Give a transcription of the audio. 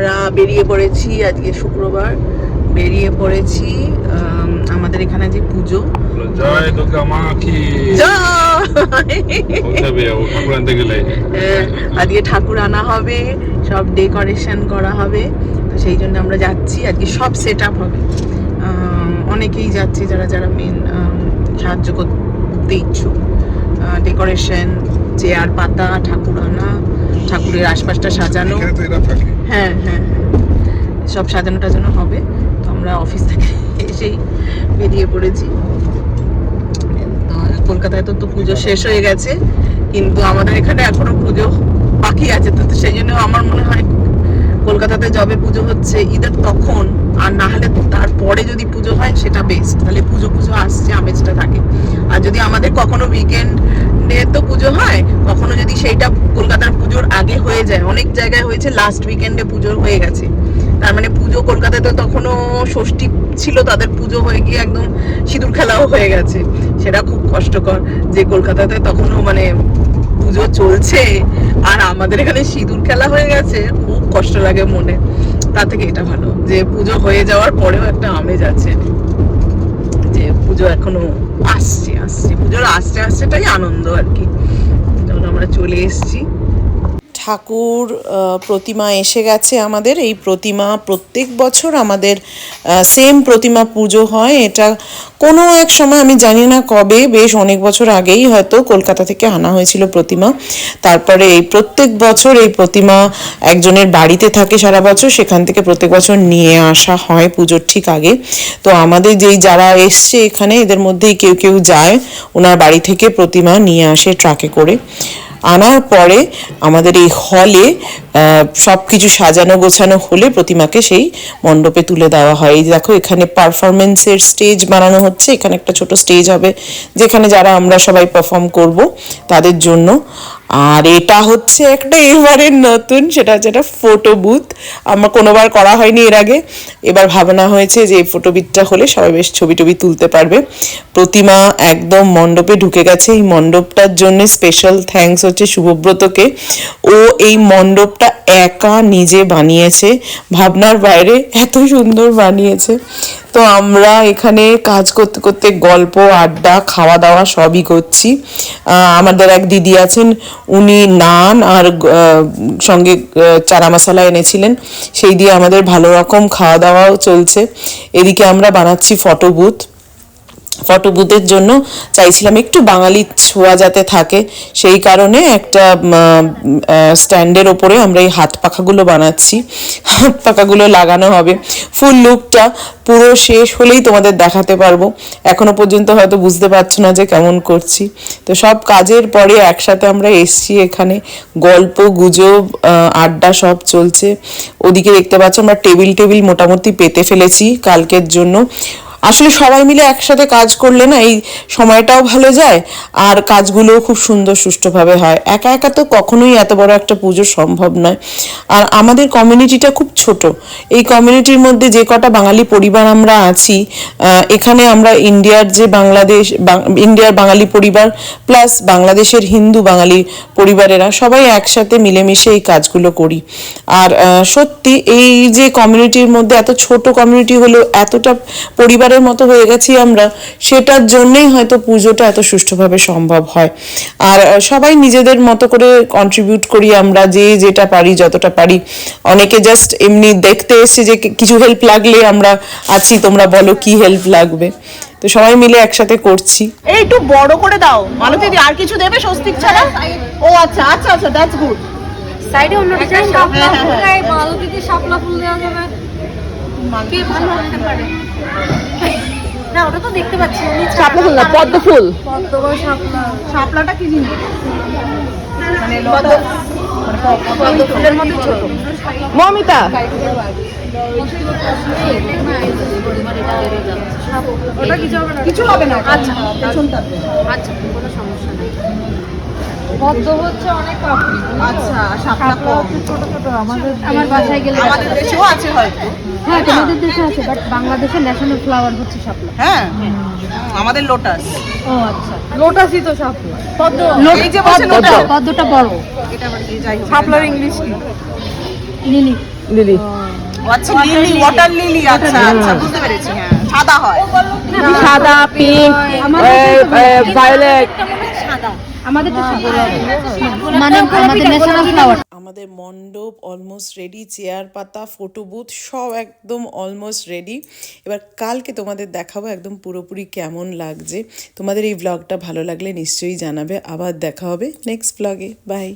আমরা বেরিয়ে পড়েছি আজকে শুক্রবার। বেরিয়ে পড়েছি আমাদের এখানে যে পুজো। জয় দুর্গা মা কি? আহ, আজকে ঠাকুর আনা হবে সব ডেকোরেশন করা হবে। তো সেই জন্য আমরা যাচ্ছি আজকে সব সেট আপ হবে অনেকেই যাচ্ছে যারা যারা মেন সাহায্য করতে ইচ্ছুক। ডেকোরেশন চেয়ার পাতা ঠাকুর আনা ঠাকুরের আশপাশটা সাজানো। হ্যাঁ হ্যাঁ হ্যাঁ। সব সাজানো টাজানো হবে। তো আমরা অফিস থেকে এসেই বেরিয়ে পড়েছি। কলকাতায় তো তো পুজো শেষ হয়ে গেছে কিন্তু আমাদের এখানে এখনও পুজো বাকি আছে। তো সেই জন্য আমার মনে হয় কলকাতাতে যবে পুজো হচ্ছে ঈদের তখন আর না হলে তারপরে যদি পুজো হয় সেটা বেস্ট তাহলে পুজো পুজো আসছে আমেজটা থাকে। আর যদি আমাদের কখনো উইকেন্ড ডে তো পুজো হয়, কখনো যদি সেইটা কলকাতার পুজোর আগে হয়ে যায়, অনেক জায়গায় হয়েছে লাস্ট উইকেন্ডে পুজো হয়ে গেছে। তার মানে পুজো কলকাতায় তো তখনও ষষ্ঠী ছিল, তাদের পুজো হয়ে গিয়ে একদম সিঁদুর খেলাও হয়ে গেছে। সেটা খুব কষ্টকর যে কলকাতাতে তখনও মানে পুজো চলছে, আর আমাদের এখানে সিঁদুর খেলা হয়ে গেছে, খুব কষ্ট লাগে মনে। তার থেকে এটা ভালো, যে পুজো হয়ে যাওয়ার পরেও একটা আমেজ আছে। পুজো এখনও আসছে আসছে পুজোর আসছে আসছেটাই আনন্দ আর কি। যেমন আমরা চলে এসেছি। ঠাকুর প্রতিমা এসে গেছে আমাদের। এই প্রতিমা প্রত্যেক বছর আমাদের সেম প্রতিমা পুজো হয়। এটা কোনো এক সময় আমি জানি না কবে, বেশ অনেক বছর আগেই হয়তো কলকাতা থেকে আনা হয়েছিল প্রতিমা। তারপরে এই প্রত্যেক বছর এই প্রতিমা একজনের বাড়িতে থাকে সারা বছর, সেখান থেকে প্রত্যেক বছর নিয়ে আসা হয় পুজোর ঠিক আগে। তো আমাদের যেই যারা এসছে এখানে, এদের মধ্যেই কেউ কেউ যায়, ওনার বাড়ি থেকে প্রতিমা নিয়ে আসে ট্রাকে করে। আনার পরে আমাদের এই হলে সব কিছু সাজানো গোছানো হলে প্রতিমাকে সেই মণ্ডপে তুলে দেওয়া হয়। এই দেখো, এখানে পারফরমেন্সের স্টেজ বানানো হচ্ছে। এখানে একটা ছোট স্টেজ হবে, যেখানে যারা আমরা সবাই পারফর্ম করব, তাদের জন্য আর এটা হচ্ছে একটা এবারের নতুন, সেটা হচ্ছে একটা ফটো বুথ আমার কোনোবার করা হয়নি এর আগে। এবার ভাবনা হয়েছে যে এই ফটো বুথটা হলে সবাই বেশ ছবি টবি তুলতে পারবে। প্রতিমা একদম মণ্ডপে ঢুকে গেছে। এই মণ্ডপটার জন্য স্পেশাল থ্যাঙ্কস হচ্ছে শুভব্রতকে ও এই মণ্ডপটা একা নিজে বানিয়েছে। ভাবনার বাইরে এত সুন্দর বানিয়েছে। তো আমরা এখানে কাজ করতে করতে গল্প, আড্ডা, খাওয়া দাওয়া সবই করছি। আমাদের এক দিদি আছেন। উনি নান আর সঙ্গে চারা মশলা এনেছিলেন। সেই দিয়ে আমাদের ভালো রকম খাওয়া দাওয়াও চলছে। এদিকে আমরা বানাচ্ছি ফটো বুথ। ফটো বুথের জন্য চাইছিলাম একটু বাঙালি ছোঁয়া যাতে থাকে, সেই কারণে একটা স্ট্যান্ডের ওপরে আমরা এই হাত পাখাগুলো বানাচ্ছি। হাত পাখাগুলো লাগানো হবে। ফুল লুকটা পুরো শেষ হলেই তোমাদের দেখাতে পারব। এখনও পর্যন্ত হয়তো বুঝতে পারছ না যে কেমন করছি। তো সব কাজের পরে একসাথে আমরা এসছি এখানে। গল্প, গুজব আড্ডা সব চলছে। ওদিকে দেখতে পাচ্ছ আমরা টেবিল টেবিল মোটামুটি পেতে ফেলেছি কালকের জন্য। আসলে সবাই মিলে একসাথে কাজ করলে না এই সময়টাও ভালো যায়, আর কাজগুলোও খুব সুন্দর সুষ্ঠুভাবে হয়। একা একা তো কখনোই এত বড় একটা পুজো সম্ভব নয়। আর আমাদের কমিউনিটিটা খুব ছোট। এই কমিউনিটির মধ্যে যে কটা বাঙালি পরিবার আমরা আছি এখানে আমরা ইন্ডিয়ার যে বাংলাদেশ ইন্ডিয়ার বাঙালি পরিবার প্লাস বাংলাদেশের হিন্দু বাঙালি পরিবারেরা সবাই একসাথে মিলেমিশে এই কাজগুলো করি। আর সত্যি এই যে কমিউনিটির মধ্যে এত ছোট কমিউনিটি হলেও এতটা পরিবারের মতো হয়ে গেছি আমরা সেটার জন্যই হয়তো পুজোটা এত সুষ্ঠুভাবে সম্ভব হয়। আর সবাই নিজেদের মতো করে কন্ট্রিবিউট করি আমরা যে যেটা পারি যতটা পারি। অনেকে জাস্ট এমনি দেখতে এসে যে কিছু হেল্প লাগলে আমরা আছি তোমরা বলো কি হেল্প লাগবে। তো সবাই মিলে একসাথে করছি। এই একটু বড় করে দাও। মালতী দি আর কিছু দেবে স্বস্তিক ছাড়া? ও আচ্ছা আচ্ছা আচ্ছা দ্যাটস গুড সাইডে অন্য ডিজাইন শাপলা হ্যাঁ, ফুল হ্যাঁ। গায়ে মালতীতে শাপলা ফুল দেওয়া যাবে। কে ভালো হতে পারে? না ওটা তো দেখতে পাচ্ছি উনি শাপলা ফুল না পদ্ম ফুল। পদ্ম বা শাপলা শাপলাটা কি জিনিস? মানে পদ্ম ফুলের মতো ছোট। মমিতা। ওটা কিছু হবে না। কিছু হবে না। আচ্ছা আচ্ছা কোনো সমস্যা নেই। পদ্ম হচ্ছে অনেক পাপড়ি আচ্ছা শাপলা কম। ছোট ছোট আমাদের আমার বাসায় গেলে আমাদের দেশেও আছে হয়তো। হ্যাঁ তোমাদের দেশে আছে বাট বাংলাদেশের ন্যাশনাল ফ্লাওয়ার হচ্ছে শাপলা। হ্যাঁ আমাদের লোটাস ও আচ্ছা। লোটাসই তো শাপলা। পদ্ম। এই যে লোটাস পদ্মটা বড়। শাপলার ইংলিশ কি? লিলি। লিলি। আচ্ছা লিলি ওয়াটার লিলি আচ্ছা আচ্ছা বুঝতে পেরেছি হ্যাঁ। সাদা হয়। সাদা পিঙ্ক ভায়োলেট আমাদের তো মানে আমাদের ন্যাশনাল ফ্লাওয়ার আমাদের মণ্ডপ অলমোস্ট রেডি চেয়ার পাতা ফটো বুথ সব একদম অলমোস্ট রেডি এবার কালকে তোমাদের দেখাবো একদম পুরোপুরি কেমন লাগছে। তোমাদের এই ব্লগটা ভালো লাগলে নিশ্চয়ই জানাবে। আবার দেখা হবে নেক্সট ব্লগে বাই